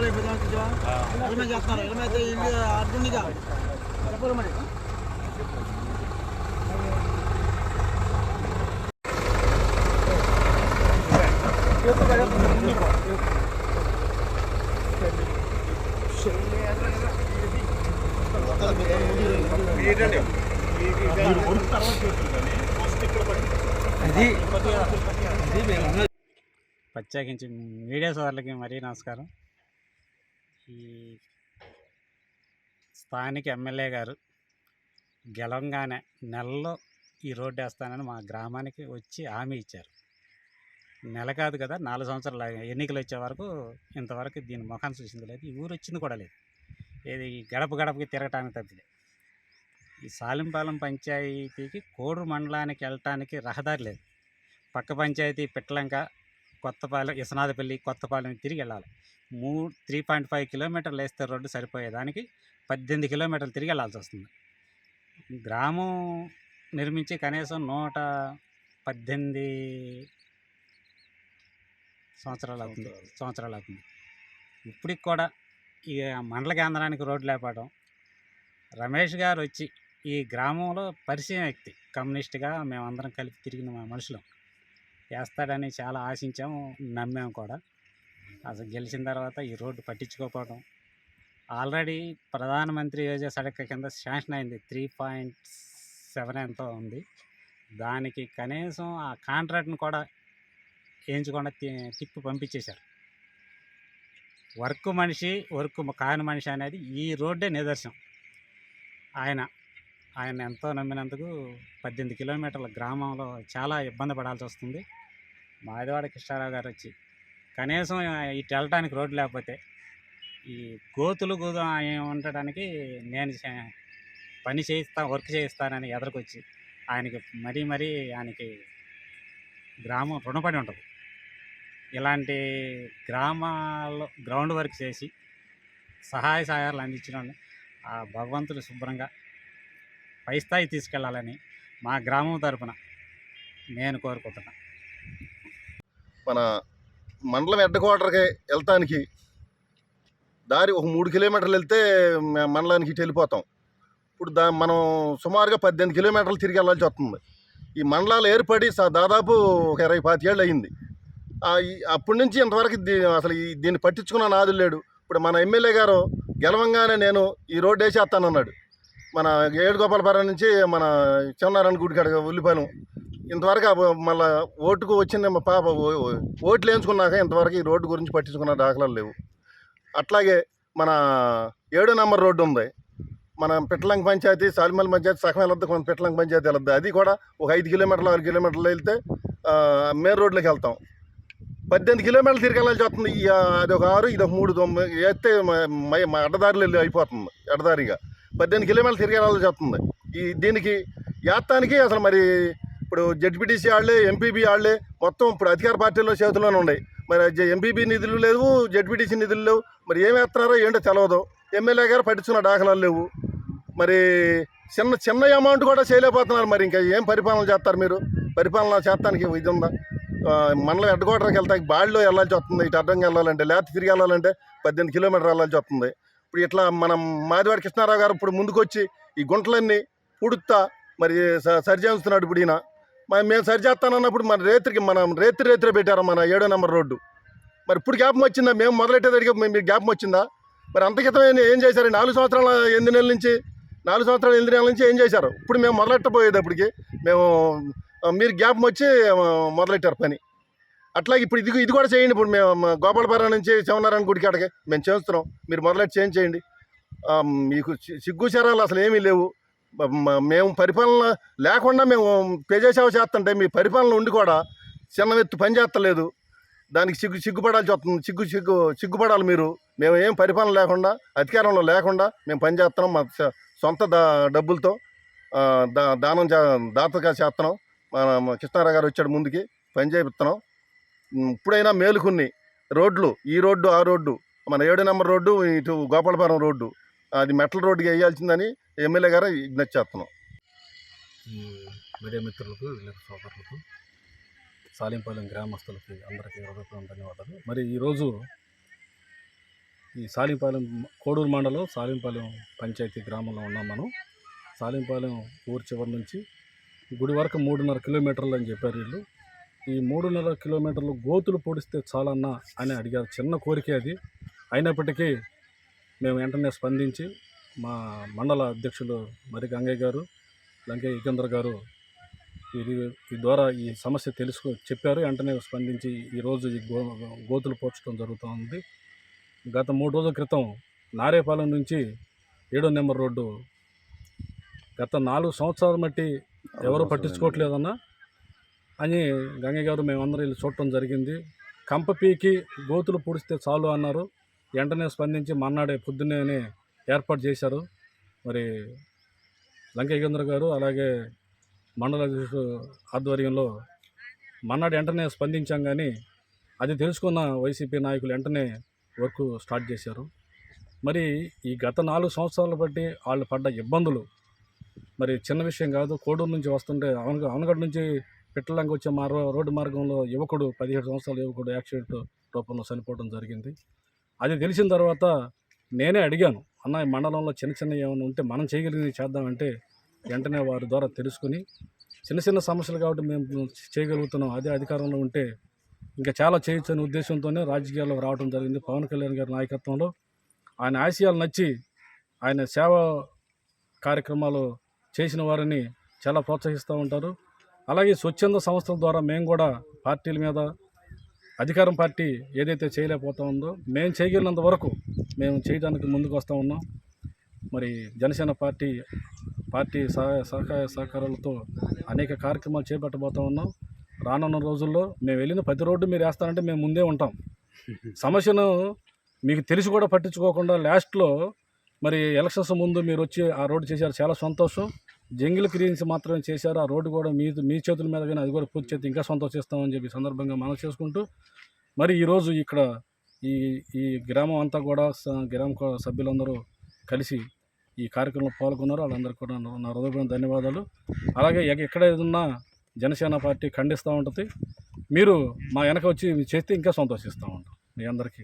MLA పెద్ద ఎల్మే చేస్తున్నారు ఎల్మే అయితే ఇల్లు అర్జునిగా చెప్పరు మరి ప్రత్యేకించి మీడియా సోదరులకి మరీ నమస్కారం. ఈ స్థానిక ఎమ్మెల్యే గారు గెలవంగానే నెలలో ఈ రోడ్డు వేస్తానని మా గ్రామానికి వచ్చి హామీ ఇచ్చారు. నెల కాదు కదా నాలుగు సంవత్సరాలు ఎన్నికలు వచ్చే వరకు ఇంతవరకు దీని ముఖాన్ని చూసింది లేదు ఈ ఊరు వచ్చింది కూడా లేదు. ఏది ఈ గడప గడపకి తిరగటానికి తప్పిది ఈ సాలింపాలెం పంచాయతీకి కోడూరు మండలానికి వెళ్ళటానికి రహదారి లేదు. పక్క పంచాయతీ పిట్లంక కొత్తపాలెం ఇసనాదపల్లి కొత్తపాలెం తిరిగి వెళ్ళాలి. మూ త్రీ పాయింట్ ఫైవ్ కిలోమీటర్లు వేస్తే రోడ్డు సరిపోయేదానికి పద్దెనిమిది కిలోమీటర్లు తిరిగి వెళ్ళాల్సి వస్తుంది. గ్రామం నిర్మించి కనీసం నూట పద్దెనిమిది సంవత్సరాలు అవుతుంది. సంవత్సరాలు. అవుతుంది. ఇప్పటికి కూడా ఈ మండల కేంద్రానికి రోడ్డు లేపడం రమేష్ గారు వచ్చి ఈ గ్రామంలో పరిచయం వ్యక్తి కమ్యూనిస్ట్గా మేమందరం కలిపి తిరిగిన మా మనుషులం. వేస్తాడని చాలా ఆశించాము నమ్మాము కూడా. అసలు గెలిచిన తర్వాత ఈ రోడ్డు పట్టించుకోకపోవడం. ఆల్రెడీ ప్రధానమంత్రి యోజన సడక్ కింద శాంక్షన్ అయింది. త్రీ పాయింట్ సెవెన్ ఎంతో ఉంది. దానికి కనీసం ఆ కాంట్రాక్ట్ని కూడా వేయించకుండా తి- తిప్పి పంపించేశారు. వర్క్ మనిషి వర్క్ కాని మనిషి అనేది ఈ రోడ్డే నిదర్శనం. ఆయన ఆయన ఎంతో నమ్మినందుకు పద్దెనిమిది కిలోమీటర్ల గ్రామంలో చాలా ఇబ్బంది పడాల్సి వస్తుంది. మాదివాడ కృష్ణారావు గారు వచ్చి కనీసం ఇటు వెళ్ళటానికి రోడ్డు లేకపోతే ఈ గోతులు గోదు ఉండటానికి నేను పని చేయిస్తా వర్క్ చేయిస్తానని ఎదరికొచ్చి ఆయనకి మరీ మరీ ఆయనకి గ్రామం రుణపడి ఉంటుంది. ఇలాంటి గ్రామాల్లో గ్రౌండ్ వర్క్ చేసి సహాయ సహాయాలు అందించిన ఆ భగవంతుడు శుభ్రంగా పై స్థాయి తీసుకెళ్ళాలని మా గ్రామం తరపున నేను కోరుకుంటున్నాను మన మండలం హెడ్ క్వార్టర్కి వెళ్తానికి దారి ఒక మూడు కిలోమీటర్లు వెళ్తే మండలానికి ఇటు వెళ్ళిపోతాం. ఇప్పుడు దా మనం సుమారుగా పద్దెనిమిది కిలోమీటర్లు తిరిగి వెళ్ళాల్సి వస్తుంది. ఈ మండలాలు ఏర్పడి దాదాపు ఒక ఇరవై పాతికేళ్ళు అయింది. ఆ, అప్పటి నుంచి ఇంతవరకు అసలు ఈ దీన్ని పట్టించుకున్న నాదు లేడు. ఇప్పుడు మన ఎమ్మెల్యే గారు గెలవంగానే నేను ఈ రోడ్డు వేసేస్తానన్నాడు. మన ఏడుగోపాలపురం నుంచి మన చిన్నారాయణ గుడి కాడ ఉల్లిపాలెం ఇంతవరకు మళ్ళీ మళ్ళా ఓటుకు వచ్చిన మా పాప. ఓ- ఓట్లు వేయించుకున్నాక ఇంతవరకు ఈ రోడ్డు గురించి పట్టించుకున్న దాఖలాలు లేవు. అట్లాగే మన ఏడో నెంబర్ రోడ్డు ఉంది. మన పిట్లంక పంచాయతీ సాలిమల్ పంచాయతీ సగం వెళ్ళొద్దు కొంత పిట్లంక పంచాయతీ వెళ్ళొద్దు అది కూడా ఒక ఐదు కిలోమీటర్లు ఆరు కిలోమీటర్లు వెళ్తే ఆ, మెయిన్ రోడ్లోకి వెళ్తాం. పద్దెనిమిది కిలోమీటర్లు తిరిగెళ్ళాల్సి వస్తుంది. అది ఒక ఆరు ఇది ఒక మూడు తొమ్మిది వేస్తే మ- అడ్డదారిలో వెళ్ళి అయిపోతుంది అడ్డదారిగా. పద్దెనిమిది కిలోమీటర్లు తిరిగెళ్ళాల్సి వస్తుంది. ఈ దీనికి యాత్తానికి అసలు మరి ఇప్పుడు జడ్పీటీసీ వాళ్ళే ఎంపీబీ వాళ్ళే మొత్తం ఇప్పుడు అధికార పార్టీలో చేతిలోనే ఉన్నాయి. మరి ఎంపీబీ నిధులు లేవు జడ్పీటీసీ నిధులు లేవు. మరి ఏం వేస్తున్నారో ఏంటో తెలియదు ఎమ్మెల్యే గారు పట్టించుకున్న దాఖలాలు లేవు. మరి చిన్న చిన్న అమౌంట్ కూడా చేయలేకపోతున్నారు మరి ఇంకా ఏం పరిపాలన చేస్తారు మీరు? పరిపాలన చేస్తానికి ఇది ఉందా? ఆ, మండలం హెడ్ క్వార్టర్కి వెళ్తాకి బాడిలో వెళ్ళాల్సి వస్తుంది ఇటు అడ్డంగా వెళ్ళాలంటే లేకపోతే తిరిగి వెళ్ళాలంటే పద్దెనిమిది కిలోమీటర్ వెళ్ళాల్సి వస్తుంది. ఇప్పుడు ఇట్లా మనం మాదివాడి కృష్ణారావు గారు ఇప్పుడు ముందుకొచ్చి ఈ గుంటలన్నీ పుడుతా మరి స- సరి చేస్తున్నాడు ఇప్పుడు ఈయన. మరి మేము సరిచేస్తానన్నప్పుడు మన రేత్రికి మనం రేత్రి రేత్రి పెట్టారు మన ఏడో నెంబర్ రోడ్డు. మరి ఇప్పుడు జ్ఞాపం వచ్చిందా? మేము మొదలెట్టేదడిగా మీకు జ్ఞాపం వచ్చిందా? మరి అంత క్రితం ఏం- చేశారు? నాలుగు సంవత్సరాల ఎనిమిది నెలల నుంచి నాలుగు సంవత్సరాల ఎనిమిది నెలల నుంచి ఏం చేశారు? ఇప్పుడు మేము మొదలెట్టబోయేటప్పటికి మేము మీరు జ్ఞాపం వచ్చి మొదలెట్టారు పని. అట్లాగే ఇప్పుడు ఇది ఇది కూడా చేయండి. ఇప్పుడు మేము గోపాలపర గోపాలపురం నుంచి శివనారాయణ గుడి కాడకి మేము చేస్తున్నాం. మీరు మొదలెట్టి చేంజ్ చేయండి. మీకు సి- సిగ్గు శరాలు అసలు ఏమీ లేవు. మేము పరిపాలన లేకుండా మేము ప్రజాసేవ చేస్తుంటే మీ పరిపాలన ఉండి కూడా చిన్న ఎత్తు పని చేస్తలేదు. దానికి సిగ్గు సిగ్గుపడాల్సి వస్తుంది. సిగ్గు సిగ్గు సిగ్గుపడాలి మీరు. మేము ఏం పరిపాలన లేకుండా అధికారంలో లేకుండా మేము పని చేస్తున్నాం. మా సొంత దా డబ్బులతో దా దానం చే- దాతగా చేస్తున్నాం. మన కృష్ణారావు గారు వచ్చాడు ముందుకి పని చేపిస్తున్నాం. ఇప్పుడైనా మేలుకుని రోడ్లు ఈ రోడ్డు ఆ రోడ్డు మన ఏడు నెంబర్ రోడ్డు ఇటు గోపాలపురం రోడ్డు అది మెట్ల రోడ్డుకి వేయాల్సిందని ఎమ్మెల్యే గారు విజ్ఞప్తి చేస్తున్నాం. ఈ మీడియా మిత్రులకు విలేక సోదరులకు సాలింపాలెం గ్రామస్తులకి అందరికీ హృదయపూర్వక ధన్యవాదాలు. మరి ఈరోజు ఈ సాలింపాలెం కోడూరు మండలం సాలింపాలెం పంచాయతీ గ్రామంలో ఉన్నాం మనం. సాలింపాలెం ఊరు చివరి నుంచి గుడి వరకు మూడున్నర కిలోమీటర్లు అని చెప్పారు వీళ్ళు. ఈ మూడున్నర కిలోమీటర్లు గోతులు పొడిస్తే చాలన్నా అని అడిగారు. చిన్న కోరిక అది. అయినప్పటికీ మేము వెంటనే స్పందించి మా మండల అధ్యక్షులు మరి గంగయ్య గారు లంకే యుగేంద్ర గారు ఇది ఈ ద్వారా ఈ సమస్య తెలుసుకో చెప్పారు. వెంటనే స్పందించి ఈరోజు ఈ గో గోతులు పోర్చడం జరుగుతోంది. గత మూడు రోజుల క్రితం నారేపాలెం నుంచి ఏడో నెంబర్ రోడ్డు గత నాలుగు సంవత్సరాల మట్టి ఎవరు పట్టించుకోవట్లేదన్నా అని గంగయ్య గారు మేమందరం వెళ్ళి చూడటం జరిగింది. కంప పీకి గోతులు పూడిస్తే చాలు అన్నారు. వెంటనే స్పందించి మన్నాడే పొద్దున్నే ఏర్పాటు చేశారు. మరి లంకేంద్ర గారు అలాగే మండల అధ్యక్షుడు ఆధ్వర్యంలో మన్నాడు వెంటనే స్పందించాం కానీ అది తెలుసుకున్న వైసీపీ నాయకులు వెంటనే వర్క్ స్టార్ట్ చేశారు. మరి ఈ గత నాలుగు సంవత్సరాలు బట్టి వాళ్ళు పడ్డ ఇబ్బందులు మరి చిన్న విషయం కాదు కోడూరు నుంచి వస్తుంటే అవన అవనగడ్ నుంచి పిట్టలంగా వచ్చే మా రోడ్డు మార్గంలో యువకుడు పదిహేడు సంవత్సరాల యువకుడు యాక్సిడెంట్ రూపంలో చనిపోవడం జరిగింది. అది తెలిసిన తర్వాత నేనే అడిగాను అన్న ఈ మండలంలో చిన్న చిన్న ఏమైనా ఉంటే మనం చేయగలిగింది చేద్దామంటే వెంటనే వారి ద్వారా తెలుసుకుని చిన్న చిన్న సమస్యలు కాబట్టి మేము చేయగలుగుతున్నాం. అదే అధికారంలో ఉంటే ఇంకా చాలా చేయొచ్చు అనే ఉద్దేశంతోనే రాజకీయాల్లోకి రావడం జరిగింది. పవన్ కళ్యాణ్ గారి నాయకత్వంలో ఆయన ఆశయాలు నచ్చి ఆయన సేవ కార్యక్రమాలు చేసిన వారిని చాలా ప్రోత్సహిస్తూ ఉంటారు. అలాగే స్వచ్ఛంద సంస్థల ద్వారా మేము కూడా పార్టీల మీద అధికారం పార్టీ ఏదైతే చేయలేకపోతా ఉందో మేము చేయగలిగినంత వరకు మేము చేయడానికి ముందుకు వస్తూ ఉన్నాం. మరి జనసేన పార్టీ పార్టీ సహాయ సహకార సహకారాలతో అనేక కార్యక్రమాలు చేపట్టబోతా ఉన్నాం. రానున్న రోజుల్లో మేము వెళ్ళిన ప్రతి రోడ్డు మీరు వేస్తారంటే మేము ముందే ఉంటాం. సమస్యను మీకు తెలిసి కూడా పట్టించుకోకుండా లాస్ట్లో మరి ఎలక్షన్స్ ముందు మీరు వచ్చి ఆ రోడ్డు చేశారు. చాలా సంతోషం. జంగిల్ క్లీన్స్ మాత్రమే చేశారు. ఆ రోడ్డు కూడా మీ మీ చేతుల మీద కానీ అది కూడా పూర్తి చేస్తే ఇంకా సంతోషిస్తామని చెప్పి సందర్భంగా మనం చేసుకుంటూ మరి ఈరోజు ఇక్కడ ఈ ఈ గ్రామం అంతా కూడా స- గ్రామ సభ్యులందరూ కలిసి ఈ కార్యక్రమంలో పాల్గొన్నారు. వాళ్ళందరికీ కూడా నా హృదయపూర్వక ధన్యవాదాలు. అలాగే ఎక్కడ ఏదన్నా జనసేన పార్టీ ఖండిస్తూ ఉంటుంది. మీరు మా వెనక వచ్చి చేస్తే ఇంకా సంతోషిస్తూ ఉంటాం. మీ అందరికీ.